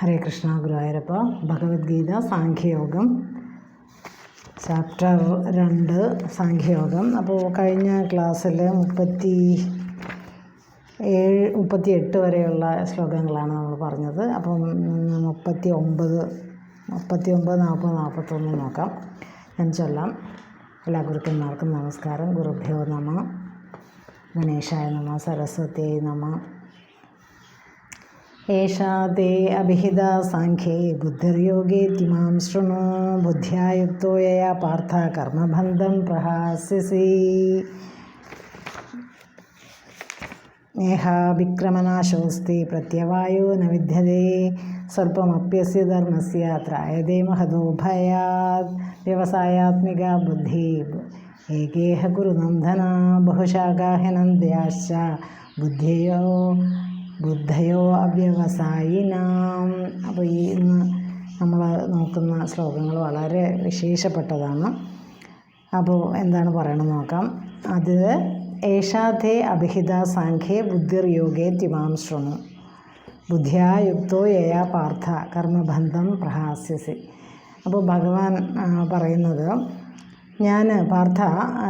ഹരേ Krishna Guruvayurappa Bhagavad Gita സാഖ്യയോഗം. Chapter രണ്ട് സാഖ്യയോഗം. അപ്പോൾ കഴിഞ്ഞ ക്ലാസ്സിൽ മുപ്പത്തി ഏഴ് മുപ്പത്തി എട്ട് വരെയുള്ള ശ്ലോകങ്ങളാണ് നമ്മൾ പറഞ്ഞത്. അപ്പം മുപ്പത്തി ഒമ്പത് മുപ്പത്തി ഒമ്പത് നാൽപ്പത് നാൽപ്പത്തൊന്ന് നോക്കാം. ഞാൻ ചൊല്ലാം. എല്ലാ ഗുരുക്കന്മാർക്കും നമസ്കാരം. ഗുരുഭ്യോ നമ. ഗണേശായ നമ. സരസ്വതിയായി നമ. ഏഷാ തേ അഭിഹിത സാഖ്യേ ബുദ്ധിർയോഗേത്യമാം ശൃണു ബുദ്ധ്യായുക്തോ യയാ പാർത്ഥ കർമ്മബന്ധം പ്രഹാസ്യസി നേഹാവിക്രമനാശോസ്തി പ്രത്യവായോ ന വിദ്യതേ സ്വല്പമപ്യസ്യ ധർമ്മസ്യ ത്രായതേ മഹതോ ഭയാത് വ്യവസായാത്മിക ബുദ്ധി ഏകേഹ കുരുനന്ദന ബഹുശാഖാഹനന്ദ്യാശ്ച ബുദ്ധിയോ ബുദ്ധയോ അവ്യവസായിനാം. അപ്പോൾ ഈ ഇന്ന് നമ്മൾ നോക്കുന്ന ശ്ലോകങ്ങൾ വളരെ വിശേഷപ്പെട്ടതാണ്. അപ്പോൾ എന്താണ് പറയണമെന്ന് നോക്കാം. അത് ഏഷാധേ അഭിഹിത സാഖ്യേ ബുദ്ധിർയോഗേ തിമാം ശൃണു. ബുദ്ധിയാ യുക്തോ യയാ പാർത്ഥ കർമ്മബന്ധം പ്രഹാസ്യസി. അപ്പോൾ ഭഗവാൻ പറയുന്നത് ഞാൻ പാർത്ഥ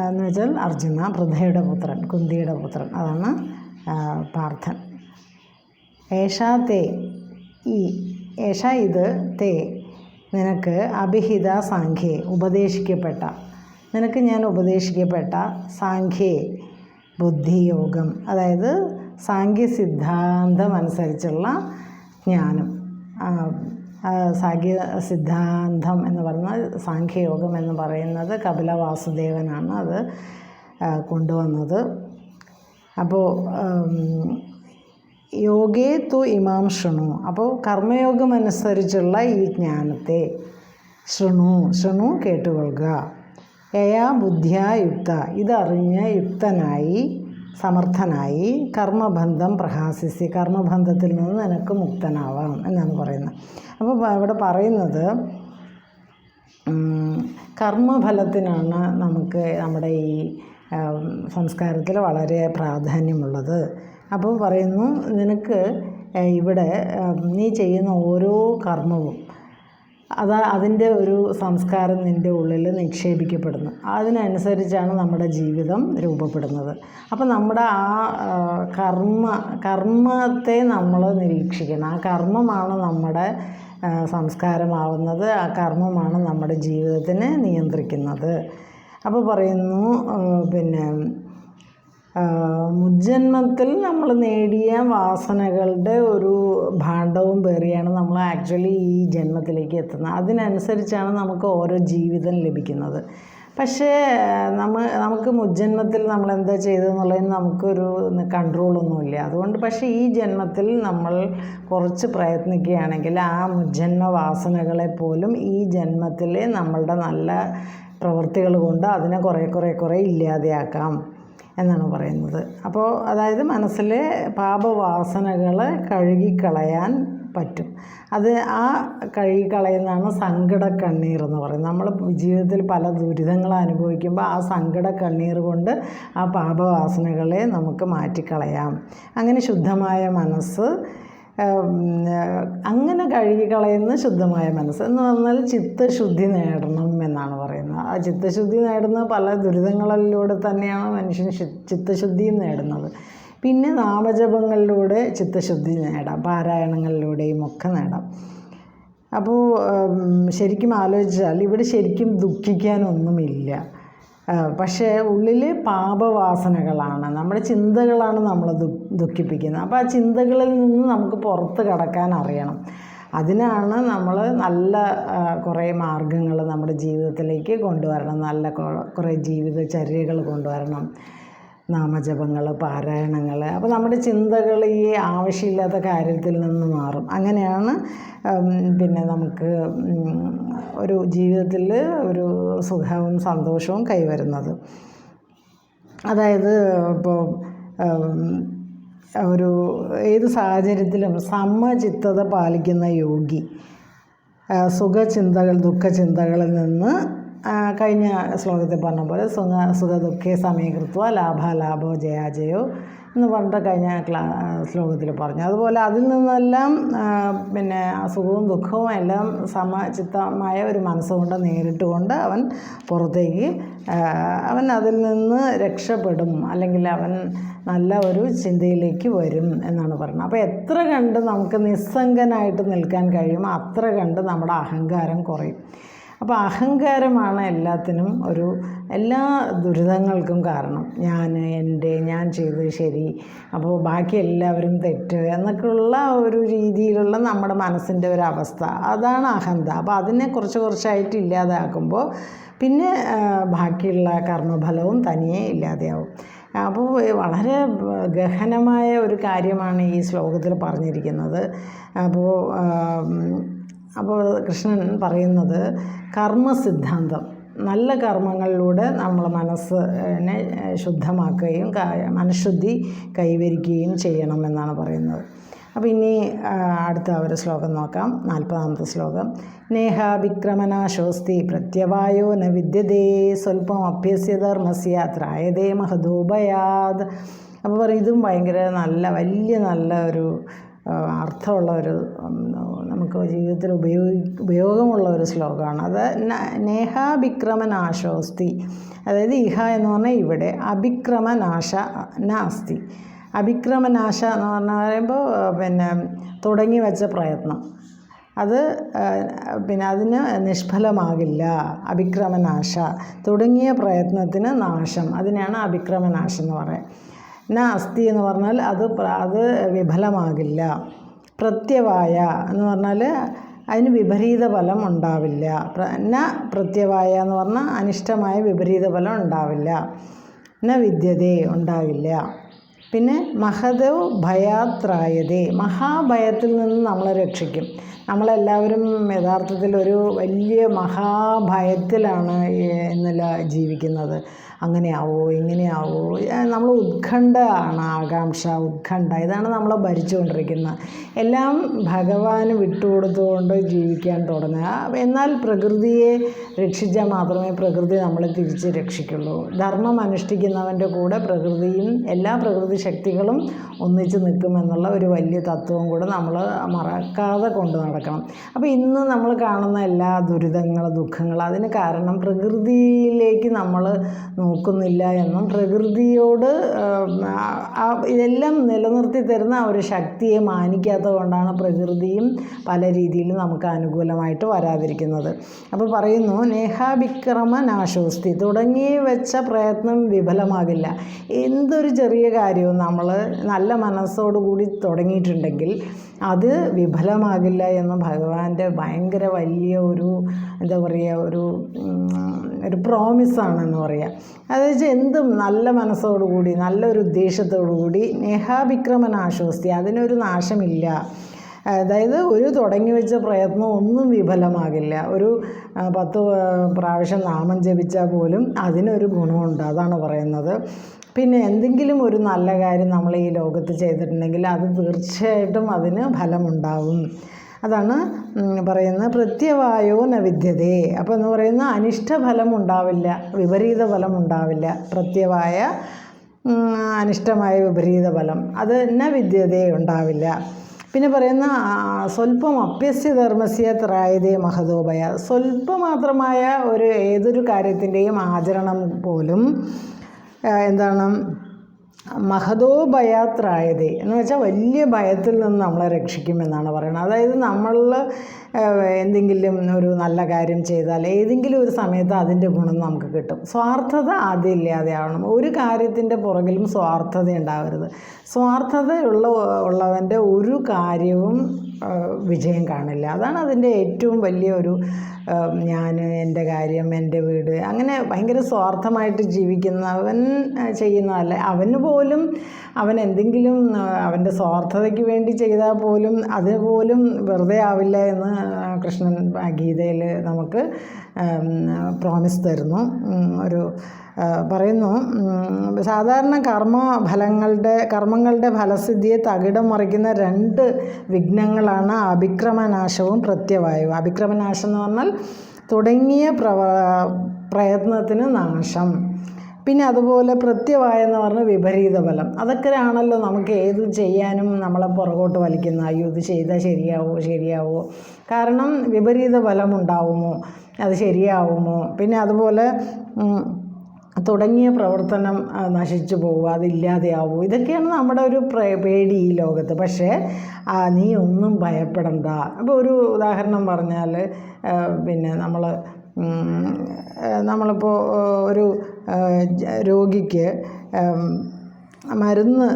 എന്ന് വെച്ചാൽ അർജുന വൃദ്ധയുടെ പുത്രൻ കുന്തിയുടെ പുത്രൻ അതാണ് പാർത്ഥൻ. ഏഷാ തേ ഈ ഏഷ ഇത് തേ നിനക്ക് അഭിഹിത സാഖ്യേ ഉപദേശിക്കപ്പെട്ട നിനക്ക് ഞാൻ ഉപദേശിക്കപ്പെട്ട സാഖ്യേ ബുദ്ധിയോഗം അതായത് സാഖ്യ സിദ്ധാന്തം അനുസരിച്ചുള്ള ജ്ഞാനം. സാഖ്യ സിദ്ധാന്തം എന്ന് പറഞ്ഞാൽ സാഖ്യയോഗം എന്ന് പറയുന്നത് കപില വാസുദേവനാണ് അത് കൊണ്ടുവന്നത്. അപ്പോൾ യോഗേ തു ഇമാം ശൃണു. അപ്പോൾ കർമ്മയോഗം അനുസരിച്ചുള്ള ഈ ജ്ഞാനത്തെ ശൃണു ശൃണു കേട്ടുകൊള്ളുക. യയാ ബുദ്ധിയായുക്ത ഇതറിഞ്ഞ് യുക്തനായി സമർത്ഥനായി കർമ്മബന്ധം പ്രഹാസിസി കർമ്മബന്ധത്തിൽ നിന്ന് നിനക്ക് മുക്തനാവാം എന്നാണ് പറയുന്നത്. അപ്പോൾ ഇവിടെ പറയുന്നത് കർമ്മഫലത്തിനാണ് നമുക്ക് നമ്മുടെ ഈ സംസ്കാരത്തിൽ വളരെ പ്രാധാന്യമുള്ളത്. അപ്പോൾ പറയുന്നു നിനക്ക് ഇവിടെ നീ ചെയ്യുന്ന ഓരോ കർമ്മവും അത് അതിന്റെ ഒരു സംസ്കാരം നിന്റെ ഉള്ളിൽ നിക്ഷേപിക്കപ്പെടുന്നു. അതിനനുസരിച്ചാണ് നമ്മുടെ ജീവിതം രൂപപ്പെടുന്നത്. അപ്പോൾ നമ്മുടെ ആ കർമ്മ കർമ്മത്തെ നമ്മൾ നിരീക്ഷിക്കണം. ആ കർമ്മമാണ് നമ്മുടെ സംസ്കാരമാവുന്നത്. ആ കർമ്മമാണ് നമ്മുടെ ജീവിതത്തിനെ നിയന്ത്രിക്കുന്നത്. അപ്പോൾ പറയുന്നു പിന്നെ മുജ്ജന്മത്തിൽ നമ്മൾ നേടിയ വാസനകളുടെ ഒരു ഭാണ്ഡവും പേറിയാണ് നമ്മൾ ആക്ച്വലി ഈ ജന്മത്തിലേക്ക് എത്തുന്നത്. അതിനനുസരിച്ചാണ് നമുക്ക് ഓരോ ജീവിതം ലഭിക്കുന്നത്. പക്ഷേ നമ്മൾ നമുക്ക് മുജ്ജന്മത്തിൽ നമ്മൾ എന്താ ചെയ്തതെന്നുള്ളതിന് നമുക്കൊരു കൺട്രോളൊന്നുമില്ല. അതുകൊണ്ട് പക്ഷേ ഈ ജന്മത്തിൽ നമ്മൾ കുറച്ച് പ്രയത്നിക്കുകയാണെങ്കിൽ ആ മുജ്ജന്മ വാസനകളെ പോലും ഈ ജന്മത്തിലെ നമ്മളുടെ നല്ല പ്രവൃത്തികൾ കൊണ്ട് അതിനെ കുറേ കുറേ കുറേ ഇല്ലാതെയാക്കാം. എന്നാണ് പറയുന്നത്. അപ്പോൾ അതായത് മനസ്സിലെ പാപവാസനകൾ കഴുകിക്കളയാൻ പറ്റും. അത് ആ കഴുകിക്കളയുന്നതാണ് സങ്കട കണ്ണീർ എന്ന് പറയുന്നത്. നമ്മൾ ജീവിതത്തിൽ പല ദുരിതങ്ങൾ അനുഭവിക്കുമ്പോൾ ആ സങ്കട കണ്ണീർ കൊണ്ട് ആ പാപവാസനകളെ നമുക്ക് മാറ്റിക്കളയാം. അങ്ങനെ ശുദ്ധമായ മനസ്സ് അങ്ങനെ കഴുകിക്കളയുന്ന ശുദ്ധമായ മനസ്സ് എന്ന് പറഞ്ഞാൽ ചിത്തശുദ്ധി നേടണം എന്നാണ് പറയുന്നത്. ആ ചിത്തശുദ്ധി നേടുന്ന പല ദുരിതങ്ങളിലൂടെ തന്നെയാണ് മനുഷ്യൻ ചിത്തശുദ്ധിയും നേടുന്നത്. പിന്നെ നാമജപങ്ങളിലൂടെ ചിത്തശുദ്ധി നേടാം പാരായണങ്ങളിലൂടെയും ഒക്കെ നേടാം. അപ്പോൾ ശരിക്കും ആലോചിച്ചാൽ ഇവിടെ ശരിക്കും ദുഃഖിക്കാനൊന്നുമില്ല. പക്ഷേ ഉള്ളിൽ പാപവാസനകളാണ്. നമ്മുടെ ചിന്തകളാണ് നമ്മളെ ദു ദുഃഖിപ്പിക്കുന്നത്. അപ്പോൾ ആ ചിന്തകളിൽ നിന്ന് നമുക്ക് പുറത്ത് കടക്കാൻ അറിയണം. അതിനാണ് നമ്മൾ നല്ല കുറേ മാർഗങ്ങൾ നമ്മുടെ ജീവിതത്തിലേക്ക് കൊണ്ടുവരണം. നല്ല കുറേ ജീവിതചര്യകൾ കൊണ്ടുവരണം. നാമജപങ്ങൾ പാരായണങ്ങൾ. അപ്പോൾ നമ്മുടെ ചിന്തകൾ ഈ ആവശ്യമില്ലാത്ത കാര്യത്തിൽ നിന്ന് മാറും. അങ്ങനെയാണ് പിന്നെ നമുക്ക് ഒരു ജീവിതത്തിൽ ഒരു സുഖവും സന്തോഷവും കൈവരുന്നത്. അതായത് ഇപ്പോൾ ഒരു ഏത് സാഹചര്യത്തിലും സമചിത്തത പാലിക്കുന്ന യോഗി സുഖചിന്തകൾ ദുഃഖചിന്തകളിൽ നിന്ന് കഴിഞ്ഞ ശ്ലോകത്തിൽ പറഞ്ഞ പോലെ സുഖ സുഖദുഃഖേ സമീകൃത്വ ലാഭാലാഭോ ജയാജയോ എന്ന് പറഞ്ഞിട്ട് കഴിഞ്ഞ ക്ലാ ശ്ലോകത്തിൽ പറഞ്ഞു. അതുപോലെ അതിൽ നിന്നെല്ലാം പിന്നെ അസുഖവും സുഖവും ദുഃഖവും എല്ലാം സമചിത്തമായ ഒരു മനസ്സുകൊണ്ട് നേരിട്ടുകൊണ്ട് അവൻ പുറത്തേക്ക് അവൻ അതിൽ നിന്ന് രക്ഷപ്പെടും അല്ലെങ്കിൽ അവൻ നല്ല ഒരു ചിന്തയിലേക്ക് വരും എന്നാണ് പറയുന്നത് അപ്പോൾ എത്ര കണ്ട് നമുക്ക് നിസ്സംഗനായിട്ട് നിൽക്കാൻ കഴിയുമോ അത്ര കണ്ട് നമ്മുടെ അഹങ്കാരം കുറയും. അപ്പോൾ അഹങ്കാരമാണ് എല്ലാത്തിനും ഒരു എല്ലാ ദുരിതങ്ങൾക്കും കാരണം. ഞാൻ എന്റെ ഞാൻ ചെയ്തത് ശരി അപ്പോൾ ബാക്കി എല്ലാവരും തെറ്റ് എന്നൊക്കെയുള്ള ഒരു രീതിയിലുള്ള നമ്മുടെ മനസ്സിന്റെ ഒരു അവസ്ഥ. അതാണ് അഹന്ത. അപ്പോൾ അതിനെ കുറച്ച് കുറച്ചായിട്ട് ഇല്ലാതാക്കുമ്പോൾ പിന്നെ ബാക്കിയുള്ള കർമ്മഫലവും തനിയെ ഇല്ലാതെയാവും. അപ്പോൾ വളരെ ഗഹനമായ ഒരു കാര്യമാണ് ഈ ശ്ലോകത്തിൽ പറഞ്ഞിരിക്കുന്നത്. അപ്പോൾ അപ്പോൾ കൃഷ്ണൻ പറയുന്നത് കർമ്മസിദ്ധാന്തം. നല്ല കർമ്മങ്ങളിലൂടെ നമ്മൾ മനസ്സിനെ ശുദ്ധമാക്കുകയും മനഃശുദ്ധി കൈവരിക്കുകയും ചെയ്യണമെന്നാണ് പറയുന്നത്. അപ്പോൾ ഇനി അടുത്ത ഒരു ശ്ലോകം നോക്കാം. നാൽപ്പതാമത്തെ ശ്ലോകം. നേഹ വിക്രമനാശോസ്തി പ്രത്യവായോ ന വിദ്യതേ സ്വല്പം അഭ്യസ്യ ധർമ്മസ്യ ത്രായതേ മഹദൂപയാത്. അപ്പോൾ പറയും ഇതും ഭയങ്കര നല്ല വലിയ നല്ല ഒരു അർത്ഥമുള്ള ഒരു നമുക്ക് ജീവിതത്തിൽ ഉപയോഗി ഉപയോഗമുള്ള ഒരു ശ്ലോകമാണ്. അത് നേഹാഭിക്രമനാശോസ്തി അതായത് ഇഹ എന്ന് പറഞ്ഞാൽ ഇവിടെ അഭിക്രമനാശ നാസ്തി. അഭിക്രമനാശ എന്ന് പറഞ്ഞ പറയുമ്പോൾ പിന്നെ തുടങ്ങി വെച്ച പ്രയത്നം. അത് പിന്നെ അതിന് നിഷ്ഫലമാകില്ല. അഭിക്രമനാശ. തുടങ്ങിയ പ്രയത്നത്തിന് നാശം. അതിനെയാണ് അഭിക്രമനാശം എന്ന് പറയുന്നത് നാസ്തി എന്ന് പറഞ്ഞാൽ അത് അത് വിഫലമാകില്ല. പ്രത്യവായ എന്ന് പറഞ്ഞാൽ അതിന് വിപരീത ഫലം ഉണ്ടാവില്ല. ന പ്രത്യവായ എന്ന് പറഞ്ഞാൽ അനിഷ്ടമായ വിപരീത ഫലം ഉണ്ടാവില്ല. ന വിദ്യതേ ഉണ്ടാവില്ല. പിന്നെ മഹത് ഭയാത്രായതേ. മഹാഭയത്തിൽ നിന്ന് നമ്മളെ രക്ഷിക്കും. നമ്മളെല്ലാവരും യഥാർത്ഥത്തിൽ ഒരു വലിയ മഹാഭയത്തിലാണ് എന്നല്ല ജീവിക്കുന്നത്. അങ്ങനെയാവോ ഇങ്ങനെയാവോ നമ്മൾ ഉത്കണ്ഠയാണ് ആകാംക്ഷ ഉത്കണ്ഠ. ഇതാണ് നമ്മൾ ഭരിച്ചുകൊണ്ടിരിക്കുന്നത് എല്ലാം ഭഗവാന് വിട്ടുകൊടുത്തുകൊണ്ട് ജീവിക്കാൻ തുടങ്ങുക. എന്നാൽ പ്രകൃതിയെ രക്ഷിച്ചാൽ മാത്രമേ പ്രകൃതി നമ്മളെ തിരിച്ച് രക്ഷിക്കുള്ളൂ. ധർമ്മം അനുഷ്ഠിക്കുന്നവന്റെ കൂടെ പ്രകൃതിയും എല്ലാ പ്രകൃതി ശക്തികളും ഒന്നിച്ച് നിൽക്കുമെന്നുള്ള ഒരു വലിയ തത്വം കൂടെ നമ്മൾ മറക്കാതെ കൊണ്ട് നടക്കണം. അപ്പോൾ ഇന്ന് നമ്മൾ കാണുന്ന എല്ലാ ദുരിതങ്ങൾ ദുഃഖങ്ങൾ അതിന് കാരണം പ്രകൃതിയിലേക്ക് നമ്മൾ നോക്കുന്നില്ല എന്നും പ്രകൃതിയോട് ഇതെല്ലാം നിലനിർത്തി തരുന്ന ഒരു ശക്തിയെ മാനിക്കാത്തത് കൊണ്ടാണ് പ്രകൃതിയും പല രീതിയിലും നമുക്ക് അനുകൂലമായിട്ട് വരാതിരിക്കുന്നത്. അപ്പോൾ പറയുന്നു നേഹാഭിക്രമ നാശോസ്തി തുടങ്ങി വെച്ച പ്രയത്നം വിഫലമാകില്ല. എന്തൊരു ചെറിയ കാര്യവും നമ്മൾ നല്ല മനസ്സോടുകൂടി തുടങ്ങിയിട്ടുണ്ടെങ്കിൽ അത് വിഫലമാകില്ല എന്ന് ഭഗവാന്റെ ഭയങ്കര വലിയ ഒരു എന്താ പറയുക ഒരു ഒരു പ്രോമിസാണെന്ന് പറയാം. അതായത് വെച്ചാൽ എന്തും നല്ല മനസ്സോടുകൂടി നല്ലൊരു ഉദ്ദേശത്തോടുകൂടി നേഹാഭിക്രമൻ ആശ്വസ്തി അതിനൊരു നാശമില്ല. അതായത് ഒരു തുടങ്ങി വെച്ച പ്രയത്നം ഒന്നും വിഫലമാകില്ല. ഒരു പത്ത് പ്രാവശ്യം നാമം ജപിച്ചാൽ പോലും അതിനൊരു ഗുണമുണ്ട്. അതാണ് പറയുന്നത്. പിന്നെ എന്തെങ്കിലും ഒരു നല്ല കാര്യം നമ്മൾ ഈ ലോകത്ത് ചെയ്തിട്ടുണ്ടെങ്കിൽ അത് തീർച്ചയായിട്ടും അതിന് ഫലമുണ്ടാവും. അതാണ് പറയുന്നത് പ്രത്യവായോ ന വിദ്യതേ. അപ്പോൾ എന്ന് പറയുന്ന അനിഷ്ടഫലം ഉണ്ടാവില്ല വിപരീത ഫലം ഉണ്ടാവില്ല. പ്രത്യവായ അനിഷ്ടമായ വിപരീത ഫലം അത് ന വിദ്യതേ ഉണ്ടാവില്ല. പിന്നെ പറയുന്ന സ്വല്പം അപ്യസ്യ ധർമ്മസ്യ ത്രായതേ മഹതോപയ. സ്വല്പമാത്രമായ ഒരു ഏതൊരു കാര്യത്തിന്റെയും ആചരണം പോലും എന്താണ്? മഹതോ ഭയാത്രായതേ എന്ന് വെച്ചാൽ വലിയ ഭയത്തിൽ നിന്ന് നമ്മളെ രക്ഷിക്കുമെന്നാണ് പറയുന്നത്. അതായത് നമ്മൾ എന്തെങ്കിലും ഒരു നല്ല കാര്യം ചെയ്താൽ ഏതെങ്കിലും ഒരു സമയത്ത് അതിന്റെ ഗുണം നമുക്ക് കിട്ടും. സ്വാർത്ഥത ഇല്ലാതെ ആവണം. ഒരു കാര്യത്തിന്റെ പുറകിലും സ്വാർത്ഥത ഉണ്ടാവരുത്. സ്വാർത്ഥത ഉള്ള ഉള്ളവന്റെ ഒരു കാര്യവും വിജയം കാണില്ല. അതാണ് അതിന്റെ ഏറ്റവും വലിയ ഒരു ഞാൻ എന്റെ കാര്യം എന്റെ വീട്. അങ്ങനെ ഭയങ്കര സ്വാർത്ഥമായിട്ട് ജീവിക്കുന്നവൻ ആ, ചെയ്യുന്നതല്ല അവന് പോലും അവൻ എന്തെങ്കിലും അവന്റെ സ്വാർത്ഥതയ്ക്ക് വേണ്ടി ചെയ്താൽ പോലും അത് പോലും വെറുതെ ആവില്ല എന്ന് കൃഷ്ണൻ ഗീതയിൽ നമുക്ക് പ്രോമിസ് തരുന്നു. ഒരു പറയുന്നു സാധാരണ കർമ്മ ഫലങ്ങളുടെ കർമ്മങ്ങളുടെ ഫലസിദ്ധിയെ തകിടം മറിക്കുന്ന രണ്ട് വിഘ്നങ്ങളാണ് അഭിക്രമനാശവും പ്രത്യവായവും. അഭിക്രമനാശം എന്ന് പറഞ്ഞാൽ തുടങ്ങിയ പ്രവ പ്രയത്നത്തിന് നാശം. പിന്നെ അതുപോലെ പ്രത്യവായ എന്ന് പറഞ്ഞ വിപരീത ഫലം അതൊക്കെയാണല്ലോ നമുക്ക് ഏത് ചെയ്യാനും നമ്മളെ പുറകോട്ട് വലിക്കുന്ന അയ്യോ ഇത് ചെയ്താൽ ശരിയാവോ ശരിയാവോ? കാരണം വിപരീത ഫലം ഉണ്ടാവുമോ? അത് ശരിയാവുമോ? പിന്നെ അതുപോലെ തുടങ്ങിയ പ്രവർത്തനം നശിച്ചു പോകുക അതില്ലാതെയാവും ഇതൊക്കെയാണ് നമ്മുടെ ഒരു പേടി ഈ ലോകത്ത്. പക്ഷേ നീ ഒന്നും ഭയപ്പെടണ്ട. അപ്പോൾ ഒരു ഉദാഹരണം പറഞ്ഞാൽ പിന്നെ നമ്മൾ നമ്മളിപ്പോൾ ഒരു രോഗിക്ക് മരുന്ന്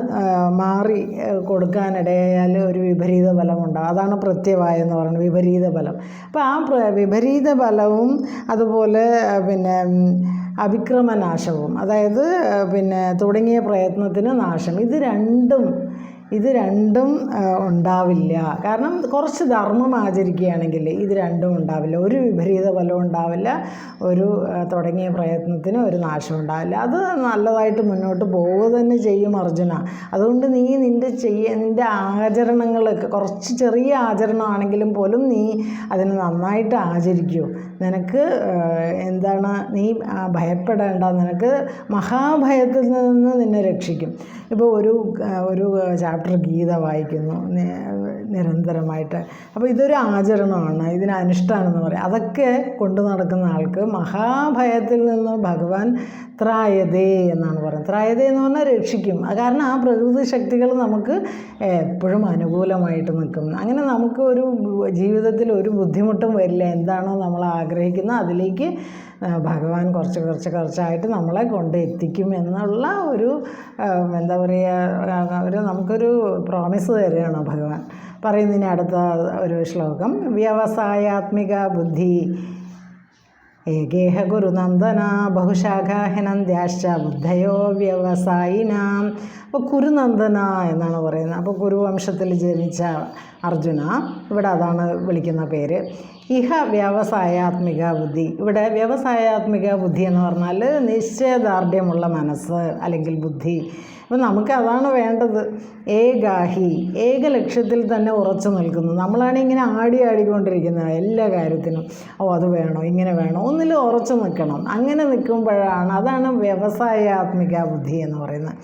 മാറി കൊടുക്കാനിടയായാൽ ഒരു വിപരീത ഫലമുണ്ടാകും അതാണ് പ്രത്യവായം എന്ന് പറയുന്നത് വിപരീത ഫലം. അപ്പോൾ ആ പ്ര വിപരീത ഫലവും അതുപോലെ പിന്നെ അഭിക്രമനാശവും അതായത് പിന്നെ തുടങ്ങിയ പ്രയത്നത്തിന് നാശം. ഇത് രണ്ടും ഇത് രണ്ടും ഉണ്ടാവില്ല. കാരണം കുറച്ച് ധർമ്മം ആചരിക്കുകയാണെങ്കിൽ ഇത് രണ്ടും ഉണ്ടാവില്ല. ഒരു വിപരീത ഫലവും ഉണ്ടാവില്ല. ഒരു തുടങ്ങിയ പ്രയത്നത്തിന് ഒരു നാശം ഉണ്ടാവില്ല. അത് നല്ലതായിട്ട് മുന്നോട്ട് പോവുക തന്നെ ചെയ്യും അർജുന. അതുകൊണ്ട് നീ നിന്റെ ചെയ്യ നിന്റെ ആചരണങ്ങളൊക്കെ കുറച്ച് ചെറിയ ആചരണമാണെങ്കിലും പോലും നീ അതിനെ നന്നായിട്ട് ആചരിക്കൂ. നിനക്ക് എന്താണ് നീ ഭയപ്പെടേണ്ട. നിനക്ക് മഹാഭയത്തിൽ നിന്ന് നിന്നെ രക്ഷിക്കും. ഇപ്പോൾ ഒരു ഒരു ചാപ്റ്റർ ഗീത വായിക്കുന്നു നിരന്തരമായിട്ട്. അപ്പോൾ ഇതൊരു ആചരണമാണ് ഇതിന് അനുഷ്ഠാനം എന്ന് പറയാം. അതൊക്കെ കൊണ്ടു നടക്കുന്ന ആൾക്ക് മഹാഭയത്തിൽ നിന്ന് ഭഗവാൻ ത്രായതേ എന്നാണ് പറയുന്നത്. ത്രായതേ എന്ന് പറഞ്ഞാൽ രക്ഷിക്കും. കാരണം ആ പ്രകൃതി ശക്തികൾ നമുക്ക് എപ്പോഴും അനുകൂലമായിട്ട് നിൽക്കും. അങ്ങനെ നമുക്ക് ഒരു ജീവിതത്തിൽ ഒരു ബുദ്ധിമുട്ടും വരില്ല. എന്താണോ നമ്മൾ ആഗ്രഹിക്കുന്നത് അതിലേക്ക് ഭഗവാൻ കുറച്ച് കുറച്ച് കുറച്ചായിട്ട് നമ്മളെ കൊണ്ട് എത്തിക്കും എന്നുള്ള ഒരു എന്താ പറയുക ഒരു നമുക്കൊരു പ്രോമിസ് തരികയാണ് ഭഗവാൻ. പറയുന്നതിന് അടുത്ത ഒരു ശ്ലോകം. വ്യവസായാത്മിക ബുദ്ധി. ഏകേഹ ഗുരുനന്ദന ബഹുശാഖാഹനന്ദ്യാശ്ച ബുദ്ധയോ വ്യവസായിനാം അപ്പോൾ കുരുനന്ദന എന്നാണ് പറയുന്നത്. അപ്പോൾ കുരുവംശത്തിൽ ജനിച്ച അർജുന ഇവിടെ അതാണ് വിളിക്കുന്ന പേര്. ഇഹ വ്യവസായാത്മിക ബുദ്ധി. ഇവിടെ വ്യവസായാത്മിക ബുദ്ധി എന്ന് പറഞ്ഞാൽ നിശ്ചയദാർഢ്യമുള്ള മനസ്സ് അല്ലെങ്കിൽ ബുദ്ധി. അപ്പോൾ നമുക്ക് അതാണ് വേണ്ടത്. ഏകാഹി ഏക ലക്ഷ്യത്തിൽ തന്നെ ഉറച്ചു നിൽക്കുന്നു. നമ്മളാണ് ഇങ്ങനെ ആടി ആടിക്കൊണ്ടിരിക്കുന്നത് എല്ലാ കാര്യത്തിനും. ഓ അത് വേണോ? ഇങ്ങനെ വേണോ? ഒന്നിൽ ഉറച്ചു നിൽക്കണം. അങ്ങനെ നിൽക്കുമ്പോഴാണ് അതാണ് വ്യവസായാത്മിക ബുദ്ധി എന്ന് പറയുന്നത്.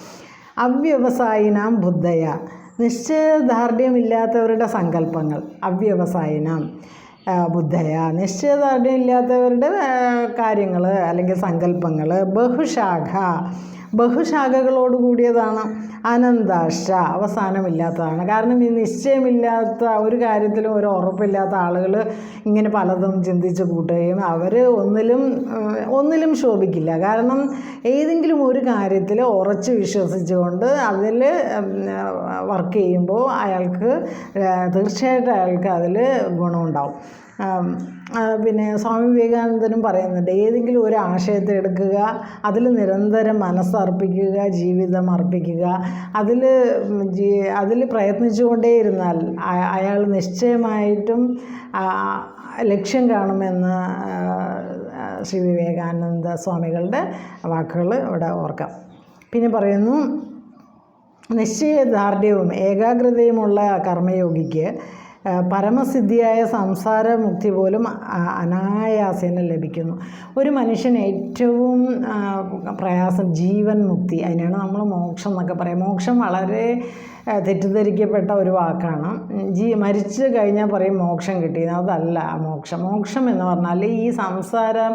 അവ്യവസായിനാം ബുദ്ധയ. നിശ്ചയദാർഢ്യമില്ലാത്തവരുടെ സങ്കല്പങ്ങൾ. അവ്യവസായിനാം ബുദ്ധയ. നിശ്ചയദാർഢ്യമില്ലാത്തവരുടെ കാര്യങ്ങൾ അല്ലെങ്കിൽ സങ്കല്പങ്ങൾ ബഹുശാഖ. ബഹുശാഖകളോട് കൂടിയതാണ് അനന്താശ അവസാനമില്ലാത്തതാണ്. കാരണം ഈ നിശ്ചയമില്ലാത്ത ഒരു കാര്യത്തിലും ഒരു ഉറപ്പില്ലാത്ത ആളുകൾ ഇങ്ങനെ പലതും ചിന്തിച്ച് കൂട്ടുകയും അവർ ഒന്നിലും ഒന്നിലും ശോഭിക്കില്ല. കാരണം ഏതെങ്കിലും ഒരു കാര്യത്തിൽ ഉറച്ച് വിശ്വസിച്ചുകൊണ്ട് അതിൽ വർക്ക് ചെയ്യുമ്പോൾ അയാൾക്ക് തീർച്ചയായിട്ടും അയാൾക്ക് അതിൽ ഗുണമുണ്ടാവും. പിന്നെ സ്വാമി വിവേകാനന്ദനും പറയുന്നുണ്ട് ഏതെങ്കിലും ഒരു ആശയത്തെ എടുക്കുക അതിൽ നിരന്തരം മനസ്സർപ്പിക്കുക ജീവിതം അർപ്പിക്കുക അതിൽ ജീ അതിൽ പ്രയത്നിച്ചുകൊണ്ടേയിരുന്നാൽ അയാൾ നിശ്ചയമായിട്ടും ലക്ഷ്യം കാണുമെന്ന് ശ്രീ വിവേകാനന്ദ സ്വാമികളുടെ വാക്കുകൾ ഇവിടെ ഓർക്കാം. പിന്നെ പറയുന്നു നിശ്ചയദാർഢ്യവും ഏകാഗ്രതയുമുള്ള കർമ്മയോഗിക്ക് പരമസിദ്ധിയായ സംസാരമുക്തി പോലും അനായാസേന ലഭിക്കുന്നു. ഒരു മനുഷ്യൻ ഏറ്റവും പ്രയാസം ജീവൻ മുക്തി. അതിനാണ് നമ്മൾ മോക്ഷം എന്നൊക്കെ പറയും. മോക്ഷം വളരെ തെറ്റിദ്ധരിക്കപ്പെട്ട ഒരു വാക്കാണ്. ജീ മരിച്ചു കഴിഞ്ഞാൽ പറയും മോക്ഷം കിട്ടി അതല്ല മോക്ഷം. മോക്ഷം എന്ന് പറഞ്ഞാൽ ഈ സംസാരം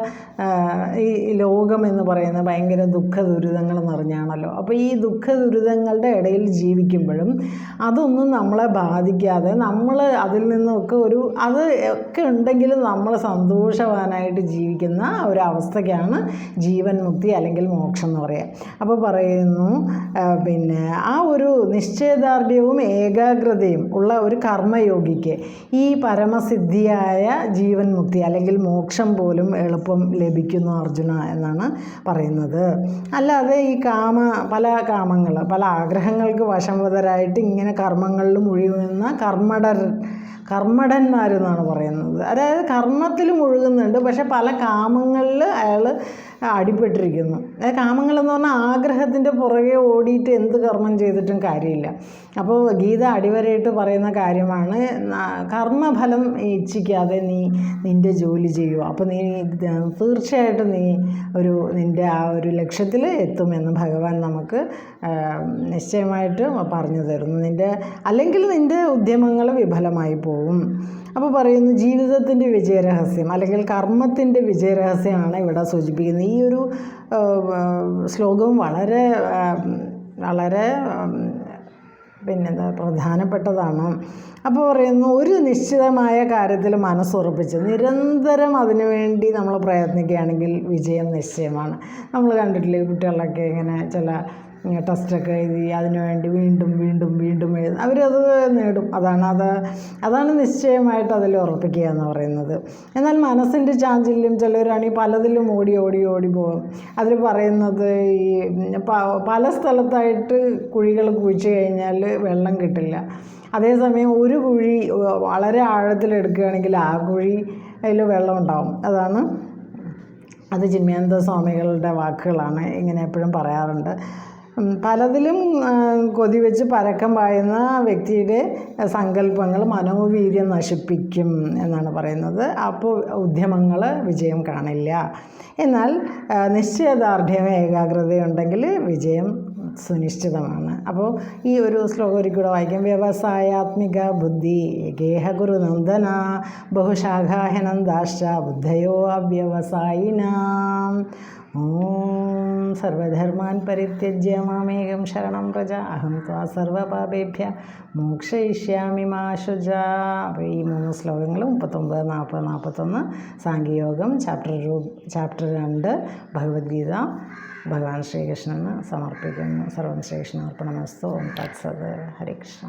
ഈ ലോകം എന്ന് പറയുന്നത് ഭയങ്കര ദുഃഖ ദുരിതങ്ങൾ നിറഞ്ഞാണല്ലോ. അപ്പോൾ ഈ ദുഃഖ ദുരിതങ്ങളുടെ ഇടയിൽ ജീവിക്കുമ്പോഴും അതൊന്നും നമ്മളെ ബാധിക്കാതെ നമ്മൾ അതിൽ നിന്നൊക്കെ ഒരു അത് ഒക്കെ ഉണ്ടെങ്കിലും നമ്മൾ സന്തോഷവാനായിട്ട് ജീവിക്കുന്ന ഒരവസ്ഥയ്ക്കാണ് ജീവൻ മുക്തി അല്ലെങ്കിൽ മോക്ഷം എന്ന് പറയുക അപ്പോൾ പറയുന്നു പിന്നെ ആ ഒരു നിശ്ചയദാർഢ്യവും ഏകാഗ്രതയും ഉള്ള ഒരു കർമ്മയോഗിക്ക് ഈ പരമസിദ്ധിയായ ജീവൻ മുക്തി അല്ലെങ്കിൽ മോക്ഷം പോലും എളുപ്പം ലഭിക്കുന്നു അർജുന എന്നാണ് പറയുന്നത്. അല്ലാതെ ഈ കാമ പല കാമങ്ങൾ പല ആഗ്രഹങ്ങൾക്ക് വശംവതരായിട്ട് ഇങ്ങനെ കർമ്മങ്ങളിൽ മുഴുകുന്ന കർമ്മടർ കർമ്മടന്മാരെന്നാണ് പറയുന്നത്. അതായത് കർമ്മത്തിൽ മുഴുകുന്നുണ്ട് പക്ഷെ പല കാമങ്ങളിൽ അയാൾ അടിപ്പെട്ടിരിക്കുന്നു. കാമങ്ങളെന്ന് പറഞ്ഞാൽ ആഗ്രഹത്തിന്റെ പുറകെ ഓടിയിട്ട് എന്ത് കർമ്മം ചെയ്തിട്ടും കാര്യമില്ല. അപ്പോൾ ഗീത അടിവരയിട്ട് പറയുന്ന കാര്യമാണ് കർമ്മഫലം ഇച്ഛിക്കാതെ നീ നിന്റെ ജോലി ചെയ്യുക. അപ്പോൾ നീ തീർച്ചയായിട്ടും നീ ഒരു നിന്റെ ആ ഒരു ലക്ഷ്യത്തിൽ എത്തുമെന്ന് ഭഗവാൻ നമുക്ക് നിശ്ചയമായിട്ട് പറഞ്ഞു തരുന്നു. നിന്റെ അല്ലെങ്കിൽ നിന്റെ ഉദ്യമങ്ങൾ വിഫലമായി പോകും അപ്പോൾ പറയുന്നു ജീവിതത്തിന്റെ വിജയരഹസ്യം അല്ലെങ്കിൽ കർമ്മത്തിന്റെ വിജയരഹസ്യമാണ് ഇവിടെ സൂചിപ്പിക്കുന്നത്. ഈ ഒരു ശ്ലോകവും വളരെ വളരെ പിന്നെന്താ പ്രധാനപ്പെട്ടതാണ്. അപ്പോൾ പറയുന്നു ഒരു നിശ്ചിതമായ കാര്യത്തിൽ മനസ്സുറപ്പിച്ച് നിരന്തരം അതിനുവേണ്ടി നമ്മൾ പ്രയത്നിക്കുകയാണെങ്കിൽ വിജയം നിശ്ചയമാണ്. നമ്മൾ കണ്ടിട്ടില്ലേ കുട്ടികളൊക്കെ ഇങ്ങനെ ചില ടെസ്റ്റൊക്കെ എഴുതി അതിനു വേണ്ടി വീണ്ടും വീണ്ടും വീണ്ടും എഴുതും. അവരത് നേടും. അതാണ് അത് അതാണ് നിശ്ചയമായിട്ട് അതിൽ ഉറപ്പിക്കുക എന്ന് പറയുന്നത്. എന്നാൽ മനസ്സിന്റെ ചാഞ്ചല്യം ചിലവരാണെങ്കിൽ പലതിലും ഓടി ഓടി ഓടി പോകും. അതിൽ പറയുന്നത് ഈ പല സ്ഥലത്തായിട്ട് കുഴികൾ കുഴിച്ച് കഴിഞ്ഞാൽ വെള്ളം കിട്ടില്ല. അതേസമയം ഒരു കുഴി വളരെ ആഴത്തിലെടുക്കുകയാണെങ്കിൽ ആ കുഴി അതിൽ വെള്ളം ഉണ്ടാവും. അതാണ് അത് ചിന്മയാനന്ദ സ്വാമികളുടെ വാക്കുകളാണ് ഇങ്ങനെ എപ്പോഴും പറയാറുണ്ട്. പലതിലും കൊതിവെച്ച് വെച്ച് പരക്കം പായുന്ന വ്യക്തിയുടെ സങ്കല്പങ്ങൾ മനോവീര്യം നശിപ്പിക്കും എന്നാണ് പറയുന്നത്. അപ്പോൾ ഉദ്യമങ്ങൾ വിജയം കാണില്ല. എന്നാൽ നിശ്ചയദാർഢ്യം ഏകാഗ്രതയുണ്ടെങ്കിൽ വിജയം സുനിശ്ചിതമാണ്. അപ്പോൾ ഈ ഒരു ശ്ലോകം ഒരു കൂടെ വായിക്കാം. വ്യവസായാത്മിക ബുദ്ധി ഗേഹഗുരു നന്ദന ബഹുശാഖാഹനന്ദാശ്ച ബുദ്ധയോ അവ്യവസായിനാം. ഓം സർവധർമാൻ പരിത്യജ്യ മാമേകം ശരണം പ്രജ അഹം ത്വാ സർവപാപേഭ്യ മോക്ഷയിഷ്യാമി മാശുജ അപ്പോൾ ഈ മൂന്ന് ശ്ലോകങ്ങൾ മുപ്പത്തൊമ്പത് നാൽപ്പത് നാൽപ്പത്തൊന്ന് സാങ്കിയോഗം ചാപ്റ്റർ ചാപ്റ്റർ രണ്ട് ഭഗവത്ഗീത ഭഗവാൻ ശ്രീകൃഷ്ണന് സമർപ്പിക്കുന്നു. സർവം ശ്രീകൃഷ്ണ അർപ്പണമസ്തു ഓം തത്സത്. ഹരികൃഷ്ണ